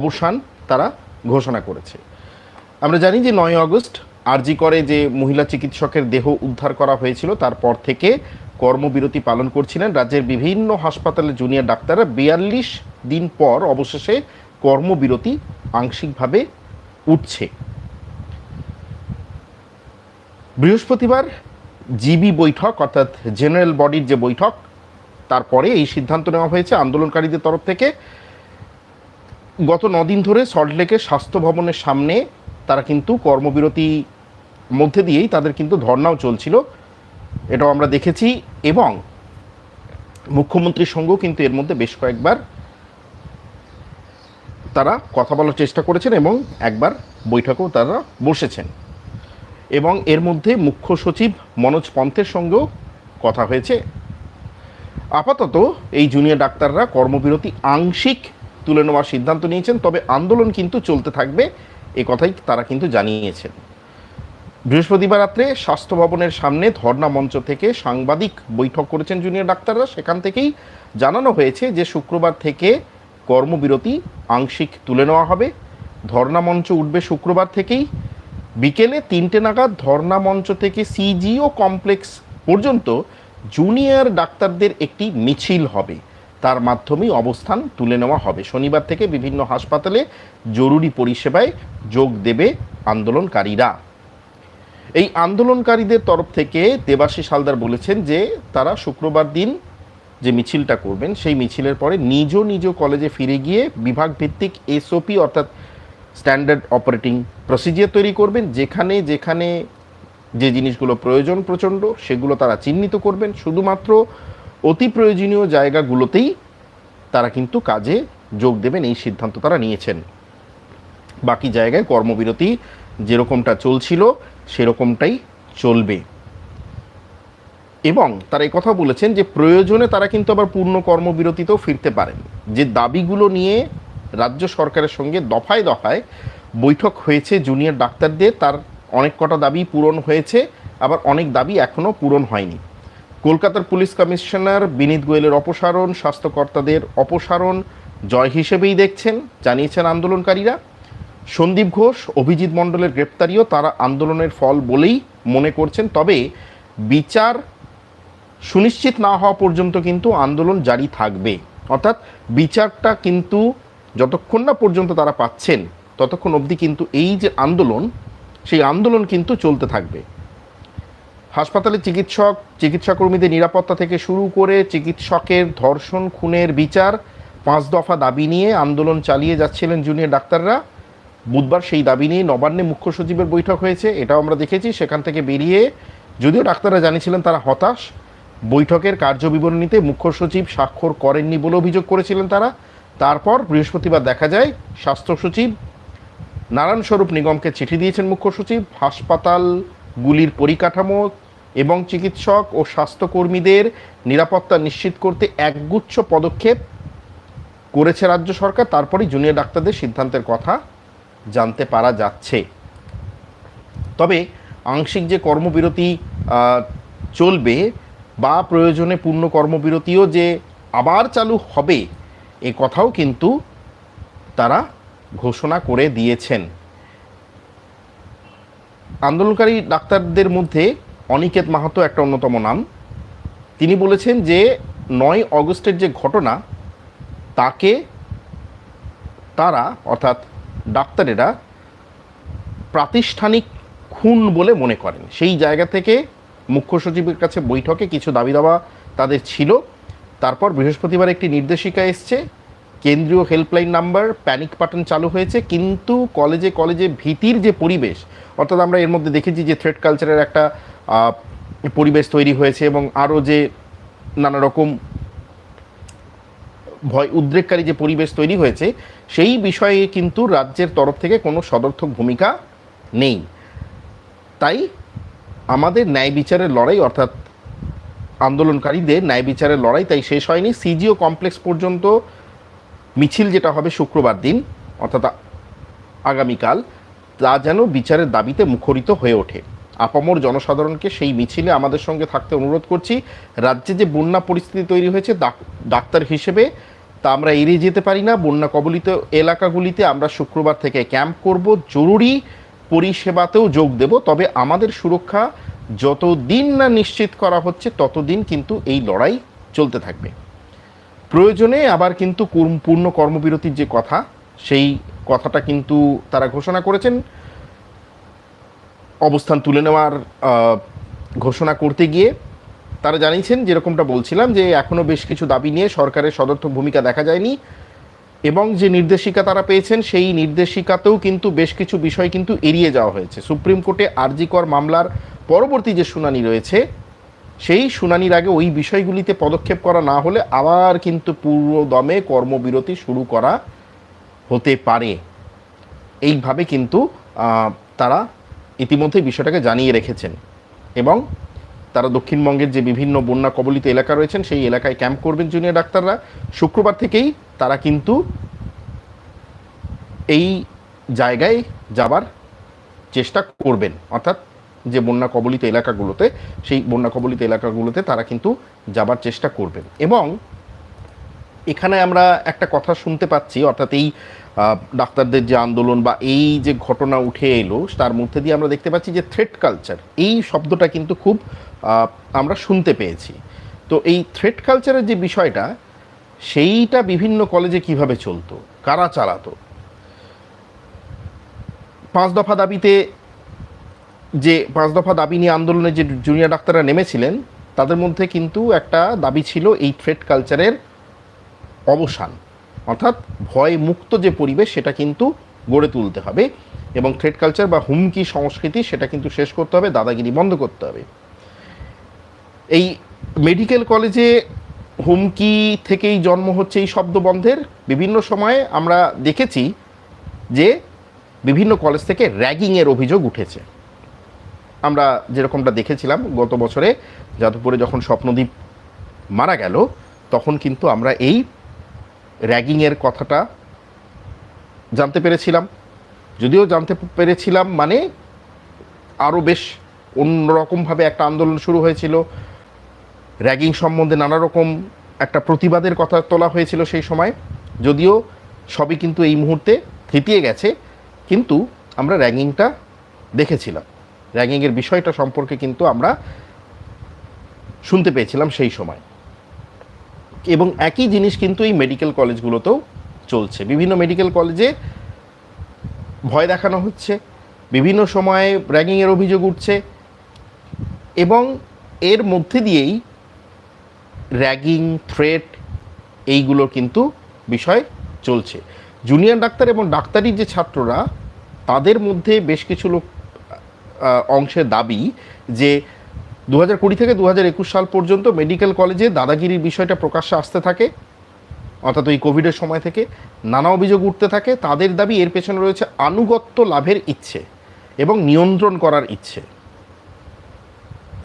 অবসান তারা ঘোষণা করেছে। আমরা জানি যে নয় আগস্ট আরজি করে যে মহিলা চিকিৎসকের দেহ উদ্ধার করা হয়েছিল, তারপর থেকে কর্মবিরতি পালন করছিলেন রাজ্যের বিভিন্ন হাসপাতালে জুনিয়র ডাক্তাররা। বিয়াল্লিশ দিন পর অবশেষে কর্মবিরতি আংশিকভাবে উঠছে। বৃহস্পতিবার জিবি বৈঠক, অর্থাৎ জেনারেল বডির যে বৈঠক, তারপরে এই সিদ্ধান্ত নেওয়া হয়েছে আন্দোলনকারীদের তরফ থেকে। গত নদিন ধরে সল্টলেকের স্বাস্থ্য ভবনের সামনে তারা কিন্তু কর্মবিরতি মধ্যে দিয়েই তাদের কিন্তু ধর্নাও চলছিল। এটাও আমরা দেখেছি এবং মুখ্যমন্ত্রীর সঙ্গেও কিন্তু এর মধ্যে বেশ কয়েকবার তারা কথা বলার চেষ্টা করেছেন এবং একবার বৈঠকেও তারা বসেছেন। এবং এর মধ্যে মুখ্য সচিব মনোজ পন্থের সঙ্গেও কথা হয়েছে। আপাতত এই জুনিয়র ডাক্তাররা কর্মবিরতি আংশিক তুলে নেওয়ার সিদ্ধান্ত নিয়েছেন, তবে আন্দোলন কিন্তু চলতে থাকবে, এ কথাই তারা কিন্তু জানিয়েছেন। বৃহস্পতিবার রাত্রে স্বাস্থ্য ভবনের সামনে ধর্ণা মঞ্চ থেকে সাংবাদিক বৈঠক করেছেন জুনিয়র ডাক্তাররা। সেখান থেকেই জানানো হয়েছে যে, শুক্রবার থেকে কর্মবিরতি আংশিক তুলে নেওয়া হবে। ধর্ণা মঞ্চ উঠবে শুক্রবার থেকেই। বিকেলে তিনটে নাগাদ ধর্ণা মঞ্চ থেকে সিজিও কমপ্লেক্স পর্যন্ত জুনিয়র ডাক্তারদের একটি মিছিল হবে। তার মাধ্যমেই অবস্থান তুলে নেওয়া হবে। শনিবার থেকে বিভিন্ন হাসপাতালে জরুরি পরিষেবায় যোগ দেবে আন্দোলনকারীরা। এই আন্দোলনকারীদের তরফ থেকে দেবাশিস হালদার বলেছেন যে, তারা শুক্রবার দিন যে মিছিলটা করবেন, সেই মিছিলের পরে নিজ নিজ কলেজে ফিরে গিয়ে বিভাগ ভিত্তিক এসওপি অর্থাৎ স্ট্যান্ডার্ড অপারেটিং প্রসিজিয়ার তৈরি করবেন। যেখানে যেখানে যে জিনিসগুলো প্রয়োজন প্রচণ্ড, সেগুলো তারা চিহ্নিত করবেন। শুধুমাত্র অতি প্রয়োজনীয় জায়গাগুলোতেই তারা কিন্তু কাজে যোগ দেবেন, এই সিদ্ধান্ত তারা নিয়েছেন। বাকি জায়গায় কর্মবিরতি যেরকমটা চলছিল, সেরকমটাই চলবে। এবং তারা এই কথা বলেছেন যে, প্রয়োজনে তারা কিন্তু আবার পূর্ণ কর্মবিরতিতেও ফিরতে পারেন। যে দাবিগুলো নিয়ে রাজ্য সরকারের সঙ্গে দফায় দফায় বৈঠক হয়েছে জুনিয়র ডাক্তারদের, তার অনেক কটা দাবি পূরণ হয়েছে, আবার অনেক দাবি এখনও পূরণ হয়নি। কলকাতার পুলিশ কমিশনার বিনীত গোয়েলের অপসারণ, স্বাস্থ্যকর্তাদের অপসারণ জয় হিসেবেই দেখছেন, জানিয়েছেন আন্দোলনকারীরা। সন্দীপ ঘোষ, অভিজিৎ মণ্ডলের গ্রেপ্তারিও তারা আন্দোলনের ফল বলেই মনে করছেন, তবে বিচার সুনিশ্চিত না হওয়া পর্যন্ত কিন্তু আন্দোলন জারি থাকবে। অর্থাৎ বিচারটা কিন্তু যতক্ষণ না পর্যন্ত তারা পাচ্ছেন, ততক্ষণ অবধি কিন্তু এই যে আন্দোলন, সেই আন্দোলন কিন্তু চলতে থাকবে। হাসপাতালে চিকিৎসক চিকিৎসা কর্মীদের নিরাপত্তা থেকে শুরু করে চিকিৎসকের ধর্ষণ, খুনের বিচার, পাঁচ দফা দাবি নিয়ে আন্দোলন চালিয়ে যাচ্ছিলেন জুনিয়র ডাক্তাররা। বুধবার সেই দাবি নিয়ে নবান্নে মুখ্য সচিবের বৈঠক হয়েছে, এটাও আমরা দেখেছি। সেখান থেকে বেরিয়ে যদিও ডাক্তাররা জানিয়েছিলেন তারা হতাশ, বৈঠকের কার্যবিবরণীতে মুখ্য সচিব স্বাক্ষর করেননি বলে অভিযোগ করেছিলেন তারা। তারপর বৃহস্পতিবার দেখা যায়, স্বাস্থ্য সচিব নারায়ণ স্বরূপ নিগমকে চিঠি দিয়েছেন মুখ্য সচিব। হাসপাতালগুলির পরিকাঠামো এবং চিকিৎসক ও স্বাস্থ্যকর্মীদের নিরাপত্তা নিশ্চিত করতে একগুচ্ছ পদক্ষেপ করেছে রাজ্য সরকার। তারপরেই জুনিয়র ডাক্তারদের সিদ্ধান্তের কথা জানতে পারা যাচ্ছে। তবে আংশিক যে কর্মবিরতি চলবে বা প্রয়োজনে পূর্ণ কর্মবিরতিও যে আবার চালু হবে, এ কথাও কিন্তু তারা ঘোষণা করে দিয়েছেন। আন্দোলনকারী ডাক্তারদের মধ্যে অনিকেত মাহাতো একটা অন্যতম নাম। তিনি বলেছেন যে, নয় অগস্টের যে ঘটনা, তাকে তারা, অর্থাৎ ডাক্তারেরা প্রাতিষ্ঠানিক খুন বলে মনে করেন। সেই জায়গা থেকে মুখ্য সচিবের কাছে বৈঠকে কিছু দাবি দাওয়া তাদের ছিল। তারপর বৃহস্পতিবার একটি নির্দেশিকা এসছে, কেন্দ্রীয় হেল্পলাইন নাম্বার প্যানিক বাটন চালু হয়েছে, কিন্তু কলেজে কলেজে ভীতির যে পরিবেশ, অর্থাৎ আমরা এর মধ্যে দেখেছি যে থ্রেড কালচারের একটা পরিবেশ তৈরি হয়েছে এবং আরও যে নানা রকম ভয়, উদ্রেককারী যে পরিবেশ তৈরি হয়েছে, সেই বিষয়ে কিন্তু রাজ্যের তরফ থেকে কোনো সদর্থক ভূমিকা নেই। তাই আমাদের ন্যায় বিচারের লড়াই, অর্থাৎ আন্দোলনকারীদের ন্যায় বিচারের লড়াই তাই শেষ হয়নি। সিজিও কমপ্লেক্স পর্যন্ত মিছিল যেটা হবে শুক্রবার দিন, অর্থাৎ আগামীকাল, তা যেন বিচারের দাবিতে মুখরিত হয়ে ওঠে। আপামর জনসাধারণকে সেই মিছিলে আমাদের সঙ্গে থাকতে অনুরোধ করছি। রাজ্যে যে বন্যা পরিস্থিতি তৈরি হয়েছে ডাক- ডাক্তার হিসেবে, তা আমরা এড়িয়ে যেতে পারি না। বন্যা কবলিত এলাকাগুলিতে আমরা শুক্রবার থেকে ক্যাম্প করব। জরুরি পরিষেবাতেও যোগ দেব। তবে আমাদের সুরক্ষা যত দিন না নিশ্চিত করা হচ্ছে, ততদিন কিন্তু এই লড়াই চলতে থাকবে। প্রয়োজনে আবার কিন্তু পূর্ণ কর্মবিরতির যে কথা, সেই কথাটা কিন্তু তারা ঘোষণা করেছেন। অবস্থান তুলে নেওয়ার ঘোষণা করতে গিয়ে তারা জানিয়েছেন, যেরকমটা বলছিলাম যে এখনও বেশ কিছু দাবি নিয়ে সরকারের সদর্থক ভূমিকা দেখা যায়নি এবং যে নির্দেশিকা তারা পেয়েছেন, সেই নির্দেশিকাতেও কিন্তু বেশ কিছু বিষয় কিন্তু এড়িয়ে যাওয়া হয়েছে। সুপ্রিম কোর্টে আরজিকর মামলার পরবর্তী যে শুনানি রয়েছে, সেই শুনানির আগে ওই বিষয়গুলিতে পদক্ষেপ করা না হলে আবার কিন্তু পূর্ব দমে কর্মবিরতি শুরু করা হতে পারে। এইভাবে কিন্তু তারা ইতিমধ্যে বিষয়টাকে জানিয়ে রেখেছেন এবং তারা দক্ষিণবঙ্গের যে বিভিন্ন বন্যা কবলিত এলাকা রয়েছেন, সেই এলাকায় ক্যাম্প করবেন জুনিয়র ডাক্তাররা। শুক্রবার থেকেই তারা কিন্তু এই জায়গায় যাবার চেষ্টা করবেন। অর্থাৎ যে বন্যা কবলিত এলাকাগুলোতে, সেই বন্যা কবলিত এলাকাগুলোতে তারা কিন্তু যাবার চেষ্টা করবেন। এবং এখানে আমরা একটা কথা শুনতে পাচ্ছি, অর্থাৎ এই ডাক্তারদের যে আন্দোলন বা এই যে ঘটনা উঠে এলো, তার মধ্যে দিয়ে আমরা দেখতে পাচ্ছি যে থ্রেট কালচার এই শব্দটা কিন্তু খুব আমরা শুনতে পেয়েছি। তো এই থ্রেট কালচারের যে বিষয়টা, সেইটা বিভিন্ন কলেজে কীভাবে চলতো? কারা চালাতো? পাঁচ দফা দাবিতে যে, পাঁচ দফা দাবি নিয়ে আন্দোলনে যে জুনিয়র ডাক্তাররা নেমেছিলেন, তাদের মধ্যে কিন্তু একটা দাবি ছিল এই থ্রেট কালচারের অবসান। অর্থাৎ ভয় মুক্ত যে পরিবেশ, সেটা কিন্তু গড়ে তুলতে হবে এবং থ্রেড কালচার বা হুমকি সংস্কৃতি, সেটা কিন্তু শেষ করতে হবে, দাদাগিরি বন্ধ করতে হবে। এই মেডিকেল কলেজে হুমকি থেকেই জন্ম হচ্ছে এই শব্দ বন্ধের বিভিন্ন সময়ে আমরা দেখেছি যে বিভিন্ন কলেজ থেকে র্যাগিংয়ের অভিযোগ উঠেছে। আমরা যেরকমটা দেখেছিলাম গত বছরে, যাদবপুরে যখন স্বপ্নদীপ মারা গেল, তখন কিন্তু আমরা এই র্যাগিংয়ের কথাটা জানতে পেরেছিলাম। যদিও জানতে পেরেছিলাম মানে আরও বেশ অন্যরকমভাবে একটা আন্দোলন শুরু হয়েছিল। র্যাগিং সম্বন্ধে নানা রকম একটা প্রতিবাদের কথা তোলা হয়েছিল সেই সময়। যদিও সবই কিন্তু এই মুহূর্তে থিতিয়ে গেছে, কিন্তু আমরা র্যাগিংটা দেখেছিলাম। র্যাগিংয়ের বিষয়টা সম্পর্কে কিন্তু আমরা শুনতে পেয়েছিলাম সেই সময়। এবং একই জিনিস কিন্তু এই মেডিকেল কলেজগুলোতেও চলছে। বিভিন্ন মেডিকেল কলেজে ভয় দেখানো হচ্ছে, বিভিন্ন সময়ে র্যাগিংয়ের অভিযোগ উঠছে এবং এর মধ্যে দিয়েই র্যাগিং থ্রেট এইগুলো কিন্তু বিষয় চলছে। জুনিয়র ডাক্তার এবং ডাক্তারির যে ছাত্ররা, তাদের মধ্যে বেশ কিছু লোক অংশের দাবি যে দু থেকে দু হাজার একুশ সাল পর্যন্ত মেডিকেল কলেজে দাদাগিরির বিষয়টা প্রকাশ্যে আসতে থাকে। অর্থাৎ ওই কোভিডের সময় থেকে নানা অভিযোগ উঠতে থাকে, তাদের দাবি এর পেছনে রয়েছে আনুগত্য লাভের ইচ্ছে এবং নিয়ন্ত্রণ করার ইচ্ছে।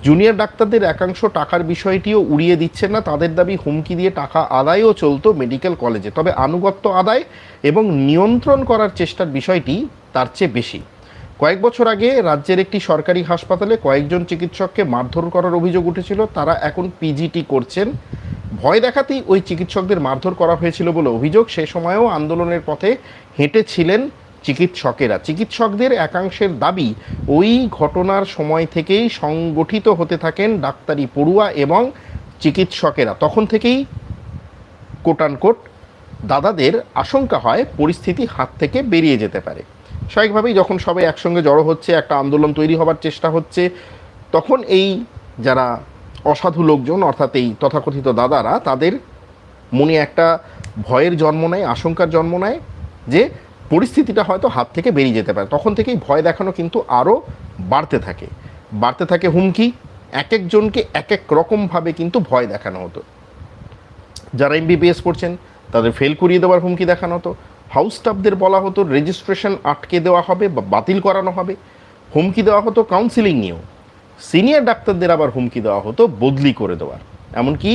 জুনিয়র ডাক্তারদের একাংশ টাকার বিষয়টিও উড়িয়ে দিচ্ছেন না, তাদের দাবি হুমকি দিয়ে টাকা আদায়ও চলতো মেডিকেল কলেজে। তবে আনুগত্য আদায় এবং নিয়ন্ত্রণ করার চেষ্টার বিষয়টি তার চেয়ে বেশি। কয়েক বছর আগে রাজ্যের একটি সরকারি হাসপাতালে কয়েকজন চিকিৎসককে মারধর করার অভিযোগ উঠেছিল, তারা এখন পিজিটি করছেন। ভয় দেখাতেই ওই চিকিৎসকদের মারধর করা হয়েছিল বলে অভিযোগ। সে সময়েও আন্দোলনের পথে হেঁটেছিলেন চিকিৎসকেরা। চিকিৎসকদের একাংশের দাবি, ওই ঘটনার সময় থেকেই সংগঠিত হতে থাকেন ডাক্তারি পড়ুয়া এবং চিকিৎসকেরা। তখন থেকেই কোটানকোট দাদাদের আশঙ্কা হয়, পরিস্থিতি হাত থেকে বেরিয়ে যেতে পারে। স্বাভাবিকভাবেই যখন সবাই একসঙ্গে জড়ো হচ্ছে, একটা আন্দোলন তৈরি হবার চেষ্টা হচ্ছে, তখন এই যারা অসাধু লোকজন, অর্থাৎ এই তথাকথিত দাদারা, তাদের মনে একটা ভয়ের জন্ম নেয়, আশঙ্কার জন্ম নেয় যে পরিস্থিতিটা হয়তো হাত থেকে বেরিয়ে যেতে পারে। তখন থেকেই ভয় দেখানো কিন্তু আরও বাড়তে থাকে। বাড়তে থাকে হুমকি, এক একজনকে এক এক রকমভাবে কিন্তু ভয় দেখানো হতো। যারা এমবিবিএস পড়ছেন তাদের ফেল করিয়ে দেওয়ার হুমকি দেখানো হতো। হাউস স্টাফদের বলা হতো রেজিস্ট্রেশন আটকে দেওয়া হবে বা বাতিল করানো হবে। হুমকি দেওয়া হতো কাউন্সিলিং নিয়েও। সিনিয়র ডাক্তারদের আবার হুমকি দেওয়া হতো বদলি করে দেওয়ার। এমনকি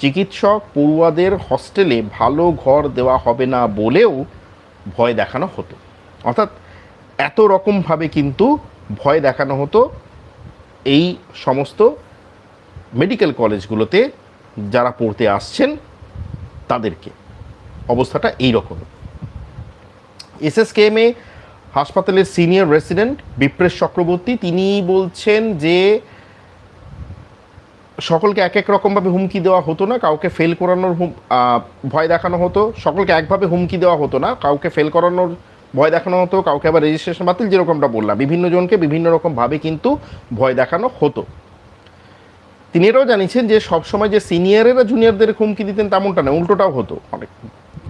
চিকিৎসক পড়ুয়াদের হস্টেলে ভালো ঘর দেওয়া হবে না বলেও ভয় দেখানো হতো। অর্থাৎ এত রকমভাবে কিন্তু ভয় দেখানো হতো এই সমস্ত মেডিকেল কলেজগুলোতে যারা পড়তে আসছেন তাদেরকে। অবস্থাটা এই রকম এসএসকেএমে হাসপাতালের সিনিয়র রেসিডেন্ট বিপ্রেশ চক্রবর্তী, তিনি বলছেন যে সকলকে এক এক রকমভাবে হুমকি দেওয়া হতো না, কাউকে ফেল করানোর ভয় দেখানো হতো, সকলকে একভাবে হুমকি দেওয়া হতো না, কাউকে ফেল করানোর ভয় দেখানো হতো, কাউকে আবার রেজিস্ট্রেশন বাতিল যেরকমটা বললাম, বিভিন্ন জনকে বিভিন্ন রকমভাবে কিন্তু ভয় দেখানো হতো। তিনি এটাও জানিয়েছেন যে সবসময় যে সিনিয়রেরা জুনিয়রদের হুমকি দিতেন তেমনটা না, উল্টোটাও হতো। অনেক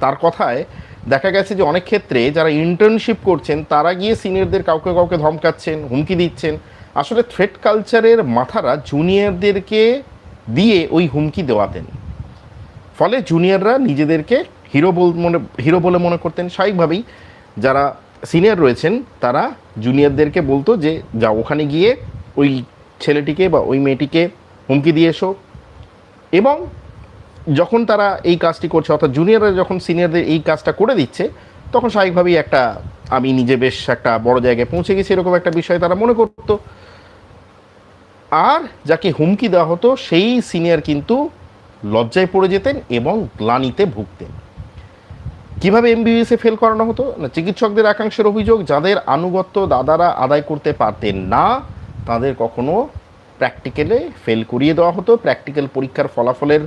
তার কথায় দেখা গেছে যে অনেক ক্ষেত্রে যারা ইন্টার্নশিপ করছেন, তারা গিয়ে সিনিয়রদের কাউকে কাউকে ধমকাচ্ছেন, হুমকি দিচ্ছেন। আসলে থ্রেড কালচারের মাথারা জুনিয়রদেরকে দিয়ে ওই হুমকি দেওয়াতেন। ফলে জুনিয়ররা নিজেদেরকে হিরো বল মনে হিরো বলে মনে করতেন। স্বাভাবিকভাবেই যারা সিনিয়র রয়েছেন, তারা জুনিয়রদেরকে বলতো যে যা ওখানে গিয়ে ওই ছেলেটিকে বা ওই মেয়েটিকে হুমকি দিয়ে এসো। এবং যখন তারা এই কাজটি করছে, অর্থাৎ জুনিয়ররা যখন সিনিয়রদের এই কাজটা করে দিচ্ছে, তখন স্বাভাবিকভাবেই একটা, আমি নিজে বেশ একটা বড় জায়গায় পৌঁছে গেছি এরকম একটা বিষয় তারা মনে করতো। আর যাকে হুমকি দেওয়া হতো, সেই সিনিয়র কিন্তু লজ্জায় পড়ে যেতেন এবং গ্লানিতে ভুগতেন। কীভাবে এমবিবিএসে ফেল করানো হতো? না, চিকিৎসকদের একাংশের অভিযোগ, যাদের আনুগত্য দাদারা আদায় করতে পারতেন না, তাদের কখনো প্র্যাকটিক্যালে ফেল করিয়ে দেওয়া হতো। প্র্যাকটিক্যাল পরীক্ষার ফলাফলের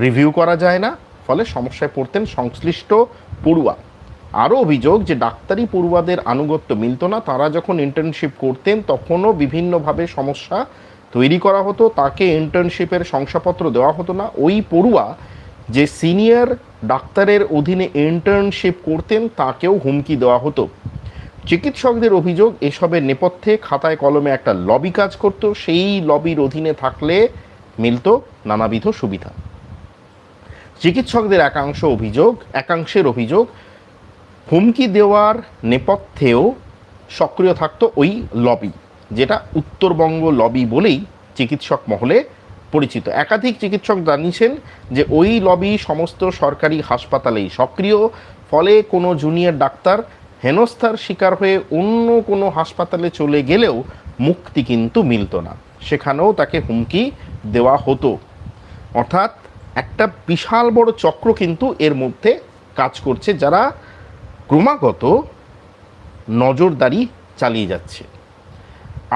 রিভিউ করা যায় না, ফলে সমস্যায় পড়তেন সংশ্লিষ্ট পড়ুয়া। আরও অভিযোগ যে, ডাক্তারি পড়ুয়াদের আনুগত্য মিলত না, তারা যখন ইন্টার্নশিপ করতেন, তখনও বিভিন্নভাবে সমস্যা তৈরি করা হতো। তাকে ইন্টার্নশিপের শংসাপত্র দেওয়া হতো না। ওই পড়ুয়া যে সিনিয়র ডাক্তারের অধীনে ইন্টার্নশিপ করতেন, তাকেও হুমকি দেওয়া হতো। চিকিৎসকদের অভিযোগ, এসবের নেপথ্যে খাতায় কলমে একটা লবি কাজ করত। সেই লবির অধীনে থাকলে মিলত নানাবিধ সুবিধা। চিকিৎসকদের একাংশ অভিযোগ, একাংশের অভিযোগ, হুমকি দেওয়ার নেপথ্যেও সক্রিয় থাকত ওই লবি, যেটা উত্তরবঙ্গ লবি বলেই চিকিৎসক মহলে পরিচিত। একাধিক চিকিৎসক জানিয়েছেন যে ওই লবি সমস্ত সরকারি হাসপাতালেই সক্রিয়, ফলে কোনো জুনিয়র ডাক্তার হেনস্থার শিকার হয়ে অন্য কোনো হাসপাতালে চলে গেলেও মুক্তি কিন্তু মিলত না। সেখানেও তাকে হুমকি দেওয়া হতো। অর্থাৎ একটা বিশাল বড় চক্র কিন্তু এর মধ্যে কাজ করছে যারা ক্রমাগত নজরদারি চালিয়ে যাচ্ছে।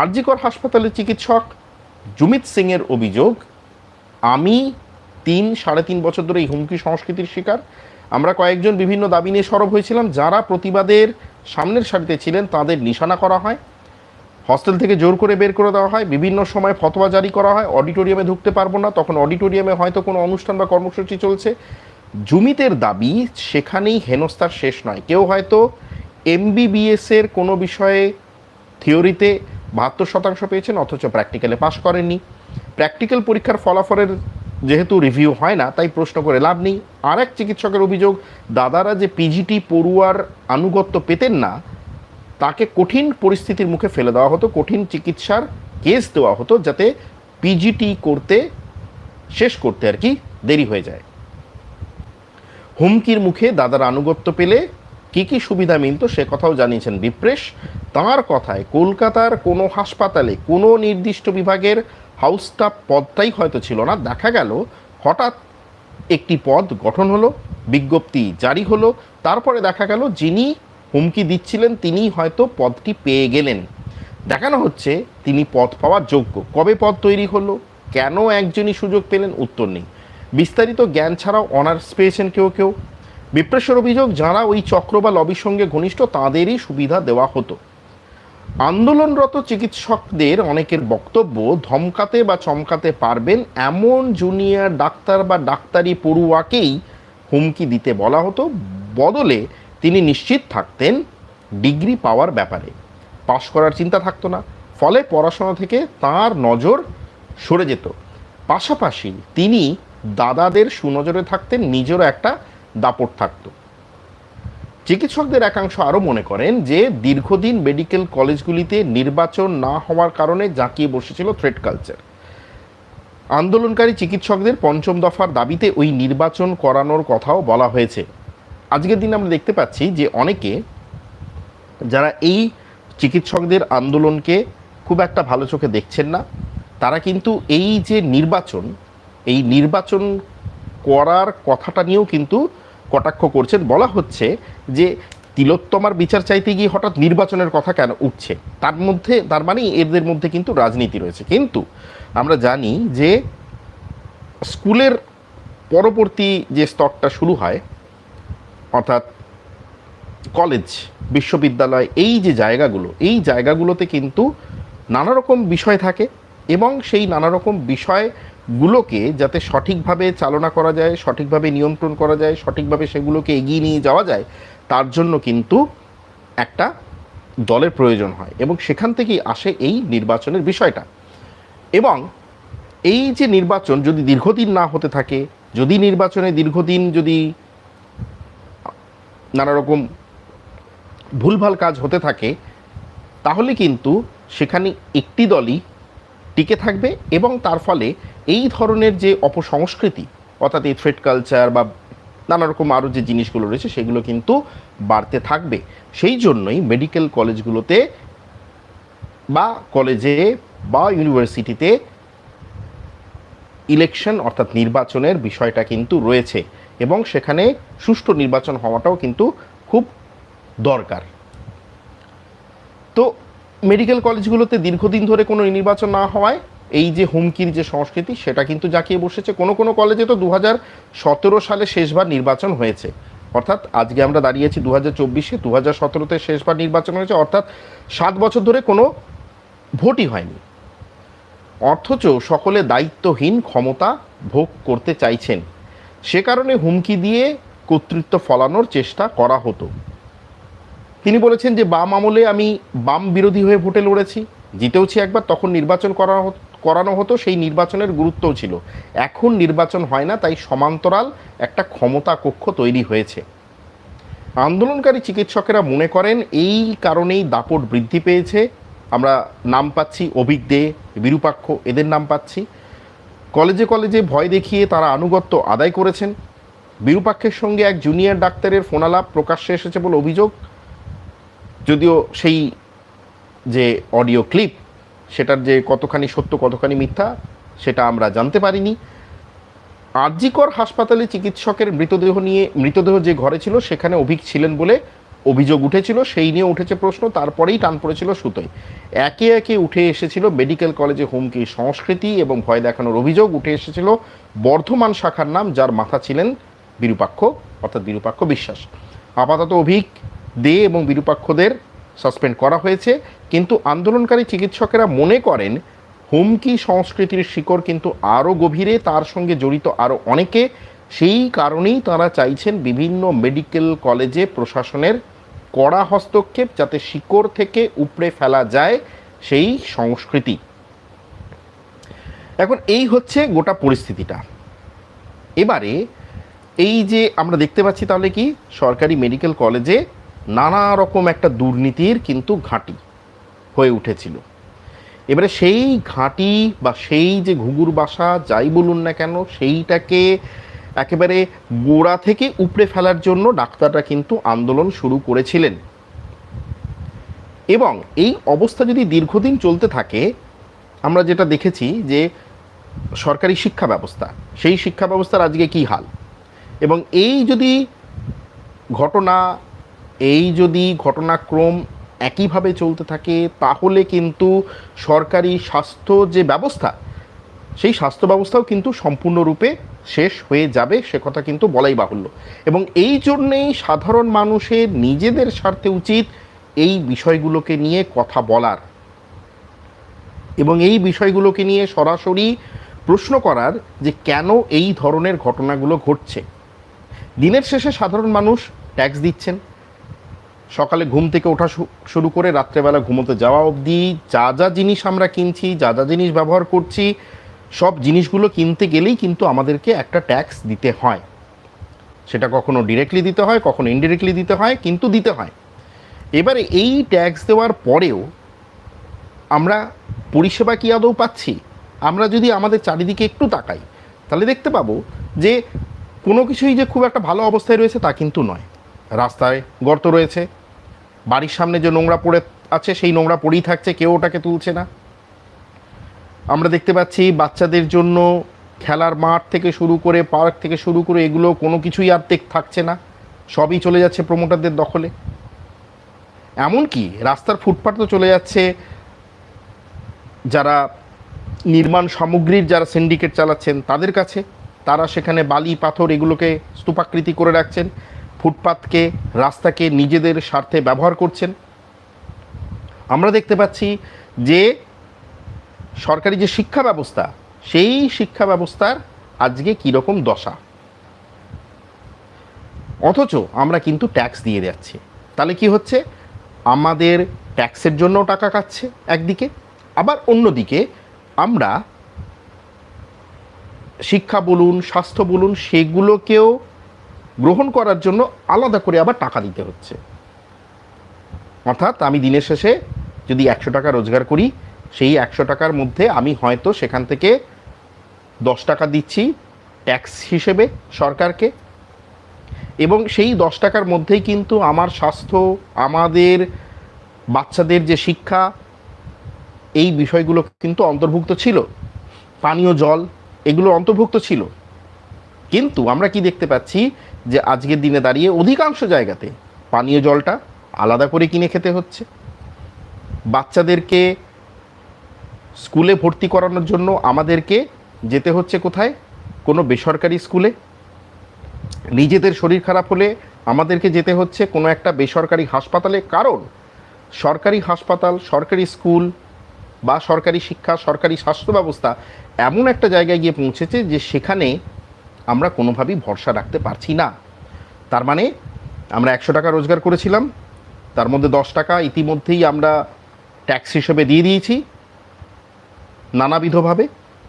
আরজিকর হাসপাতালের চিকিৎসক জুমিত সিংয়ের অভিযোগ, আমি তিন, সাড়ে তিন বছর ধরে এই হুমকি সংস্কৃতির শিকার। আমরা কয়েকজন বিভিন্ন দাবি নিয়ে সরব হয়েছিলাম যারা প্রতিবাদের সামনের সারিতে ছিলেন, তাদের নিশানা করা হয়। হস্টেল থেকে জোর করে বের করে দেওয়া হয়। বিভিন্ন সময় ফতোয়া জারি করা হয়। অডিটোরিয়ামে ঢুকতে পারব না। তখন অডিটোরিয়ামে হয়তো কোনো অনুষ্ঠান বা কর্মসূচি চলছে। জুমিতের দাবি, সেখানেই হেনস্থার শেষ নয়। কেউ হয়তো এমবিবিএস এর কোনো বিষয়ে থিওরিতে বাহাত্তর শতাংশ পেয়েছেন, অথচ প্র্যাকটিক্যালে পাশ করেননি। প্র্যাকটিক্যাল পরীক্ষার ফলাফলের যেহেতু রিভিউ হয় না, তাই প্রশ্ন করে লাভ নেই। আর এক চিকিৎসকের অভিযোগ, দাদারা যে পিজিটি পড়ুয়ার আনুগত্য পেতেন না তাকে কঠিন পরিস্থিতির মুখে ফেলে দেওয়া হতো, কঠিন চিকিৎসার কেস দেওয়া হতো যাতে পিজিটি করতে, শেষ করতে আর কি দেরি হয়ে যায়। হুমকির মুখে দাদার আনুগত্য পেলে কি কি সুবিধা মিলত সে কথাও জানিয়েছেন বিপ্রেশ তাঁর কথায়, কলকাতার কোনো হাসপাতালে কোনো নির্দিষ্ট বিভাগের হাউস স্টাফ পদটাই হয়তো ছিল না। দেখা গেল, হঠাৎ একটি পদ গঠন হলো, বিজ্ঞপ্তি জারি হলো, তারপরে দেখা গেল যিনি হুমকি দিচ্ছিলেন তিনিই হয়তো পদটি পেয়ে গেলেন। দেখানো হচ্ছে তিনি পদ পাওয়ার যোগ্য। কবে পদ তৈরি হলো? কেন একজনই সুযোগ পেলেন? উত্তর নেই। বিস্তারিত জ্ঞান ছাড়াও অনার্স পেয়েছেন কেউ কেউ। বিপ্রেশের অভিযোগ, যারা ওই চক্র বা লবির সঙ্গে ঘনিষ্ঠ, তাদেরই সুবিধা দেওয়া হতো। আন্দোলনরত চিকিৎসকদের অনেকের বক্তব্য, ধমকাতে বা চমকাতে পারবেন এমন জুনিয়র ডাক্তার বা ডাক্তারি পড়ুয়াকেই হুমকি দিতে বলা হতো। বদলে তিনি নিশ্চিত থাকতেন ডিগ্রি পাওয়ার ব্যাপারে। পাশ করার চিন্তা থাকতো না। ফলে পড়াশোনা থেকে তার নজর সরে যেত। পাশাপাশি তিনি দাদাদের সুনজরে থাকতেন, নিজেরও একটা দাপট থাকতো। চিকিৎসকদের একাংশ আরও মনে করেন যে, দীর্ঘদিন মেডিকেল কলেজগুলিতে নির্বাচন না হওয়ার কারণে জাঁকিয়ে বসেছিল থ্রেড কালচার। আন্দোলনকারী চিকিৎসকদের পঞ্চম দফার দাবিতে ওই নির্বাচন করানোর কথাও বলা হয়েছে। আজকের দিন আমরা দেখতে পাচ্ছি যে অনেকে যারা এই চিকিৎসকদের আন্দোলনকে খুব একটা ভালো চোখে দেখছেন না, তারা কিন্তু এই যে নির্বাচন, এই নির্বাচন করার কথাটা নিয়েও কিন্তু কটাক্ষ করছেন। বলা হচ্ছে যে তিলোত্তমার বিচার চাইতে গিয়ে হঠাৎ নির্বাচনের কথা কেন উঠছে? তার মধ্যে, তার মানে এদের মধ্যে কিন্তু রাজনীতি রয়েছে। কিন্তু আমরা জানি যে স্কুলের পরবর্তী যে স্তরটা শুরু হয় অর্থাৎ কলেজ বিশ্ববিদ্যালয়, এই যে জায়গাগুলো, এই জায়গাগুলোতে কিন্তু নানা রকম বিষয় থাকে এবং সেই নানা রকম বিষয়গুলোকে যাতে সঠিকভাবে চালনা করা যায়, সঠিকভাবে নিয়ন্ত্রণ করা যায়, সঠিকভাবে সেগুলোকে এগিয়ে নিয়ে যাওয়া যায়, তার জন্য কিন্তু একটা দলের প্রয়োজন হয় এবং সেখান থেকেই আসে এই নির্বাচনের বিষয়টা। এবং এই যে নির্বাচন যদি দীর্ঘদিন না হতে থাকে, যদি নির্বাচনে দীর্ঘদিন যদি নানা রকম ভুলভাল কাজ হতে থাকে, তাহলে কিন্তু সেখানে একটি দলই টিকে থাকবে এবং তার ফলে এই ধরনের যে অপসংস্কৃতি, অর্থাৎ এই থ্রেড কালচার বা নানা রকম আরও যে জিনিসগুলো রয়েছে, সেগুলো কিন্তু বাড়তে থাকবে। সেই জন্যই মেডিকেল কলেজগুলোতে বা কলেজে বা ইউনিভার্সিটিতে ইলেকশন অর্থাৎ নির্বাচনের বিষয়টা কিন্তু রয়েছে। এবং সেখানে সুষ্ঠু নির্বাচন হওয়াটাও কিন্তু খুব দরকার। তো মেডিকেল কলেজগুলোতে দীর্ঘদিন ধরে কোনো নির্বাচন না হওয়ায় এই যে হুমকির যে সংস্কৃতি, সেটা কিন্তু জাঁকিয়ে বসেছে। কোনো কোনো কলেজে তো দু সতেরো সালে শেষবার নির্বাচন হয়েছে। অর্থাৎ আজকে আমরা দাঁড়িয়েছি দু হাজার চব্বিশে দু হাজার সতেরোতে শেষবার নির্বাচন হয়েছে। অর্থাৎ সাত বছর ধরে কোনো ভোটই হয়নি। অথচ সকলে দায়িত্বহীন ক্ষমতা ভোগ করতে চাইছেন। সে কারণে হুমকি দিয়ে কর্তৃত্ব ফলানোর চেষ্টা করা হতো। তিনি বলেছেন যে, বাম আমলে আমি বাম বিরোধী হয়ে ভোটে লড়েছি। জিতেওছি একবার, তখন নির্বাচন করা করানো হতো, সেই নির্বাচনের গুরুত্বও ছিল। এখন নির্বাচন হয় না, তাই সমান্তরাল একটা ক্ষমতা কক্ষ তৈরি হয়েছে। আন্দোলনকারী চিকিৎসকেরা মনে করেন, এই কারণেই দাপট বৃদ্ধি পেয়েছে। আমরা নাম পাচ্ছি অভিক দে, বিরূপাক্ষ, এদের নাম পাচ্ছি। কলেজে কলেজে ভয় দেখিয়ে তারা আনুগত্য আদায় করেছেন। বিরূপাক্ষের সঙ্গে এক জুনিয়র ডাক্তারের ফোনালাপ প্রকাশ্যে এসেছে বলে অভিযোগ। যদিও সেই যে অডিও ক্লিপ, সেটার যে কতখানি সত্য, কতখানি মিথ্যা, সেটা আমরা জানতে পারিনি। আরজিকর হাসপাতালে চিকিৎসকের মৃতদেহ নিয়ে, মৃতদেহ যে ঘরে ছিল, সেখানে অভিক ছিলেন বলে অভিযোগ উঠেছিল, সেই নিয়ে উঠেছে প্রশ্ন, তারপরেই টান পড়েছিল সুতোয়। একে একে উঠে এসেছিল মেডিকেল কলেজে হুমকি, সংস্কৃতি এবং ভয় দেখানোর অভিযোগ উঠে এসেছিল বর্ধমান শাখার নাম, যার মাথা ছিলেন বিরূপাক্ষ, অর্থাৎ বিরূপাক্ষ বিশ্বাস। আপাতত অভিক দে এবং বিরূপাক্ষদের সাসপেন্ড করা হয়েছে, কিন্তু আন্দোলনকারী চিকিৎসকেরা মনে করেন, হুমকি সংস্কৃতির শিকড় কিন্তু আরও গভীরে, তার সঙ্গে জড়িত আরও অনেকে সেই কারণেই তারা চাইছেন বিভিন্ন মেডিকেল কলেজে প্রশাসনের কড়া হস্তক্ষেপ যাতে শিকড় থেকে উপড়ে ফেলা যায় সেই সংস্কৃতি। এখন এই হচ্ছে গোটা পরিস্থিতিটা। এবারে এই যে আমরা দেখতে পাচ্ছি তাহলে কি, সরকারি মেডিকেল কলেজে নানা রকম একটা দুর্নীতির কিন্তু ঘাঁটি হয়ে উঠেছিল। এবারে সেই ঘাঁটি বা সেই যে ঘুঘুর বাসা, যাই বলুন না কেন, সেইটাকে একেবারে গোড়া থেকে উপড়ে ফেলার জন্য ডাক্তাররা কিন্তু আন্দোলন শুরু করেছিলেন। এবং এই অবস্থা যদি দীর্ঘদিন চলতে থাকে, আমরা যেটা দেখেছি যে সরকারি শিক্ষা ব্যবস্থা, সেই শিক্ষা ব্যবস্থার আজকে কি হাল? এবং এই যদি ঘটনা, এই যদি ঘটনাক্রম একইভাবে চলতে থাকে, তাহলে কিন্তু সরকারি স্বাস্থ্য যে ব্যবস্থা, সেই স্বাস্থ্য ব্যবস্থাও কিন্তু সম্পূর্ণরূপে শেষ হয়ে যাবে সে কথা কিন্তু বলাই বাহুল্য। এবং এই জন্যেই সাধারণ মানুষের নিজেদের স্বার্থে উচিত এই বিষয়গুলোকে নিয়ে কথা বলার। এবং এই বিষয়গুলোকে নিয়ে সরাসরি প্রশ্ন করার যে কেন এই ধরনের ঘটনাগুলো ঘটছে। দিনের শেষে সাধারণ মানুষ ট্যাক্স দিচ্ছেন। সকালে ঘুম থেকে ওঠা শুরু করে রাত্রেবেলা ঘুমোতে যাওয়া অবধি যা যা জিনিস আমরা কিনছি, যা যা জিনিস ব্যবহার করছি সব জিনিসগুলো কিনতে গেলেই কিন্তু আমাদেরকে একটা ট্যাক্স দিতে হয়। সেটা কখনো ডিরেক্টলি দিতে হয়, কখনো ইনডিরেক্টলি দিতে হয়, কিন্তু দিতে হয়। এবারে এই ট্যাক্স দেওয়ার পরেও আমরা পরিষেবা কি আদৌ পাচ্ছি? আমরা যদি আমাদের চারিদিকে একটু তাকাই, তাহলে দেখতে পাবো যে কোনো কিছুই যে খুব একটা ভালো অবস্থায় রয়েছে তা কিন্তু নয়। রাস্তায় গর্ত রয়েছে, বাড়ির সামনে যে নোংরা পড়ে আছে, সেই নোংরা পড়েই থাকছে, কেউ ওটাকে তুলছে না। আমরা দেখতে পাচ্ছি বাচ্চাদের জন্য খেলার মাঠ থেকে শুরু করে পার্ক থেকে শুরু করে এগুলো কোনো কিছুই আর থাকছে না। সবই চলে যাচ্ছে প্রমোটারদের দখলে। এমনকি রাস্তার ফুটপাত তো চলে যাচ্ছে। যারা নির্মাণ সামগ্রীর যারা সিন্ডিকেট চালাচ্ছেন তাদের কাছে, তারা সেখানে বালি, পাথর এগুলোকে স্তূপাকৃতি করে রাখছেন। ফুটপাতকে, রাস্তাকে নিজেদের স্বার্থে ব্যবহার করছেন। আমরা দেখতে পাচ্ছি যে সরকারি যে শিক্ষা ব্যবস্থা, সেই শিক্ষা ব্যবস্থার আজকে কীরকম দশা? অথচ আমরা কিন্তু ট্যাক্স দিয়ে যাচ্ছি। তাহলে কি হচ্ছে? আমাদের ট্যাক্সের জন্য টাকা কাটছে একদিকে, আবার অন্যদিকে আমরা শিক্ষা বলুন, স্বাস্থ্য বলুন, সেগুলোকেও গ্রহণ করার জন্য আলাদা করে আবার টাকা দিতে হচ্ছে। অর্থাৎ আমি দিনের শেষে যদি একশো টাকা রোজগার করি সেই একশো টাকার মধ্যে আমি হয়তো সেখান থেকে দশ টাকা দিচ্ছি ট্যাক্স হিসেবে সরকারকে। এবং সেই দশ টাকার মধ্যেই কিন্তু আমার স্বাস্থ্য, আমাদের বাচ্চাদের যে শিক্ষা, এই বিষয়গুলো কিন্তু অন্তর্ভুক্ত ছিল। পানীয় জল, এগুলো অন্তর্ভুক্ত ছিল। কিন্তু আমরা কি দেখতে পাচ্ছি যে আজকের দিনে দাঁড়িয়ে অধিকাংশ জায়গাতে পানীয় জলটা আলাদা করে কিনে খেতে হচ্ছে। বাচ্চাদেরকে স্কুলে ভর্তি করানোর জন্য আমাদেরকে যেতে হচ্ছে কোথায়? কোনো বেসরকারি স্কুলে। নিজেদের শরীর খারাপ হলে আমাদেরকে যেতে হচ্ছে কোনো একটা বেসরকারি হাসপাতালে। কারণ সরকারি হাসপাতাল, সরকারি স্কুল বা সরকারি শিক্ষা, সরকারি স্বাস্থ্য ব্যবস্থা এমন একটা জায়গায় গিয়ে পৌঁছেছে যে সেখানে আমরা কোনোভাবেই ভরসা রাখতে পারছি না। তার মানে আমরা একশো টাকা রোজগার করেছিলাম। তার মধ্যে দশ টাকা ইতিমধ্যেই আমরা ট্যাক্স হিসেবে দিয়ে দিয়েছি। নানাবিধভাবে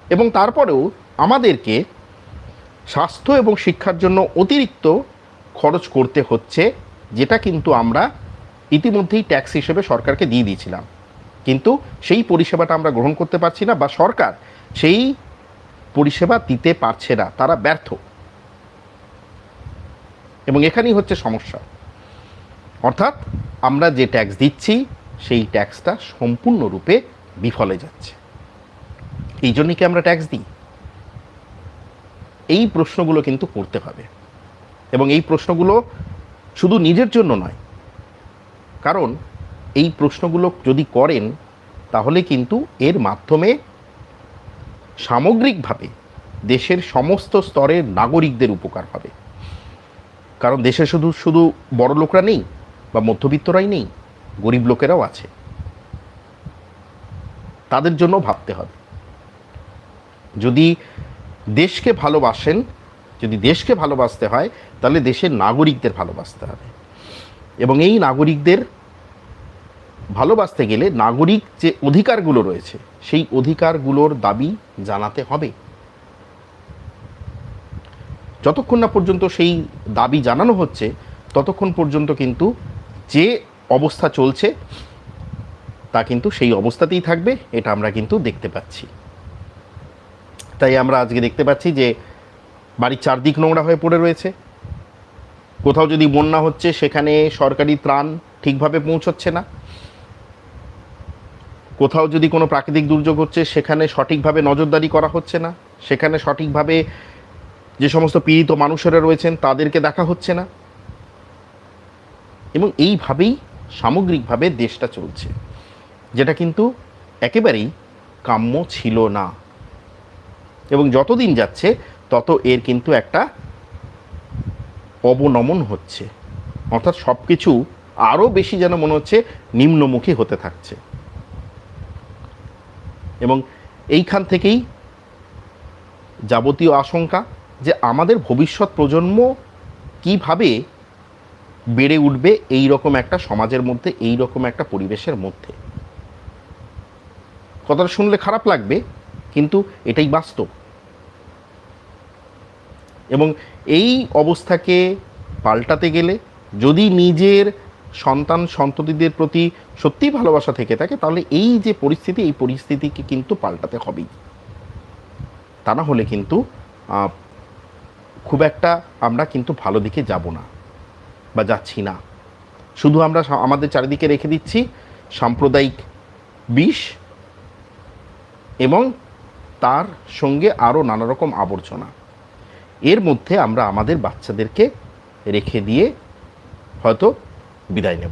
এবং তারপরেও আমাদেরকে স্বাস্থ্য এবং শিক্ষার জন্য অতিরিক্ত খরচ করতে হচ্ছে, যেটা কিন্তু আমরা ইতিমধ্যেই ট্যাক্স হিসেবে সরকারকে দিয়ে দিয়েছিলাম। কিন্তু সেই পরিষেবাটা আমরা গ্রহণ করতে পারছি না বা সরকার সেই পরিষেবা দিতে পারছে না, তারা ব্যর্থ। এবং এখানেই হচ্ছে সমস্যা। অর্থাৎ আমরা যে ট্যাক্স দিচ্ছি, সেই ট্যাক্সটা সম্পূর্ণরূপে বিফলে যাচ্ছে। এই জন্যই কি আমরা ট্যাক্স দিই? এই প্রশ্নগুলো কিন্তু করতে হবে। এবং এই প্রশ্নগুলো শুধু নিজের জন্য নয়, কারণ এই প্রশ্নগুলো যদি করেন, তাহলে কিন্তু এর মাধ্যমে সামগ্রিকভাবে দেশের সমস্ত স্তরের নাগরিকদের উপকার হবে। কারণ দেশে শুধু শুধু বড় লোকরা নেই বা মধ্যবিত্তরাই নেই, গরিব লোকেরাও আছে। তাদের জন্য ভাবতে হবে। যদি দেশকে ভালোবাসেন, যদি দেশকে ভালোবাসতে হয়, তাহলে দেশের নাগরিকদের ভালোবাসতে হবে। এবং এই নাগরিকদের ভালোবাসতে গেলে নাগরিক যে অধিকারগুলো রয়েছে, সেই অধিকারগুলোর দাবি জানাতে হবে। যতক্ষণ না পর্যন্ত সেই দাবি জানানো হচ্ছে, ততক্ষণ পর্যন্ত কিন্তু যে অবস্থা চলছে, তা কিন্তু সেই অবস্থাতেই থাকবে, এটা আমরা কিন্তু দেখতে পাচ্ছি। তাই আমরা আজকে দেখতে পাচ্ছি যে বাড়ির চারদিক নোংরা হয়ে পড়ে রয়েছে। কোথাও যদি বন্যা হচ্ছে, সেখানে সরকারি ত্রাণ ঠিকভাবে পৌঁছচ্ছে না। কোথাও যদি কোনো প্রাকৃতিক দুর্যোগ হচ্ছে, সেখানে সঠিকভাবে নজরদারি করা হচ্ছে না। সেখানে সঠিকভাবে যে সমস্ত পীড়িত মানুষেরা রয়েছেন, তাদেরকে দেখা হচ্ছে না। এবং এইভাবেই সামগ্রিকভাবে দেশটা চলছে, যেটা কিন্তু একেবারেই কাম্য ছিল না। এবং যতদিন যাচ্ছে, তত এর কিন্তু একটা অবনমন হচ্ছে। অর্থাৎ সব কিছু আরও বেশি যেন মনে হচ্ছে নিম্নমুখী হতে থাকছে। এবং এইখান থেকেই যাবতীয় আশঙ্কা যে আমাদের ভবিষ্যৎ প্রজন্ম কীভাবে বেড়ে উঠবে এই রকম একটা সমাজের মধ্যে এই রকম একটা পরিবেশের মধ্যে। কথাটা শুনলে খারাপ লাগবে, কিন্তু এটাই বাস্তব। এবং এই অবস্থাকে পাল্টাতে গেলে যদি নিজের সন্তান সন্ততিদের প্রতি সত্যিই ভালোবাসা থেকে থাকে, তাহলে এই যে পরিস্থিতি, এই পরিস্থিতিকে কিন্তু পাল্টাতে হবেই। তা না হলে কিন্তু খুব একটা আমরা কিন্তু ভালো দিকে যাব না বা যাচ্ছি না। শুধু আমরা আমাদের চারিদিকে রেখে দিচ্ছি সাম্প্রদায়িক বিষ এবং তার সঙ্গে আরও নানা রকম আবর্জনা। এর মধ্যে আমরা আমাদের বাচ্চাদেরকে রেখে দিয়ে হয়তো বিদায় নেব।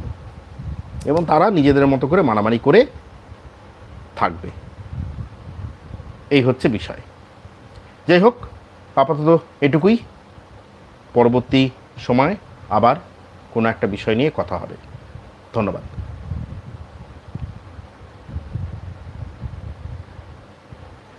এবং তারা নিজেদের মতো করে মানামানি করে থাকবে। এই হচ্ছে বিষয়। যাই হোক, আপাতত এটুকুই। পরবর্তী সময় আবার কোনো একটা বিষয় নিয়ে কথা হবে। ধন্যবাদ।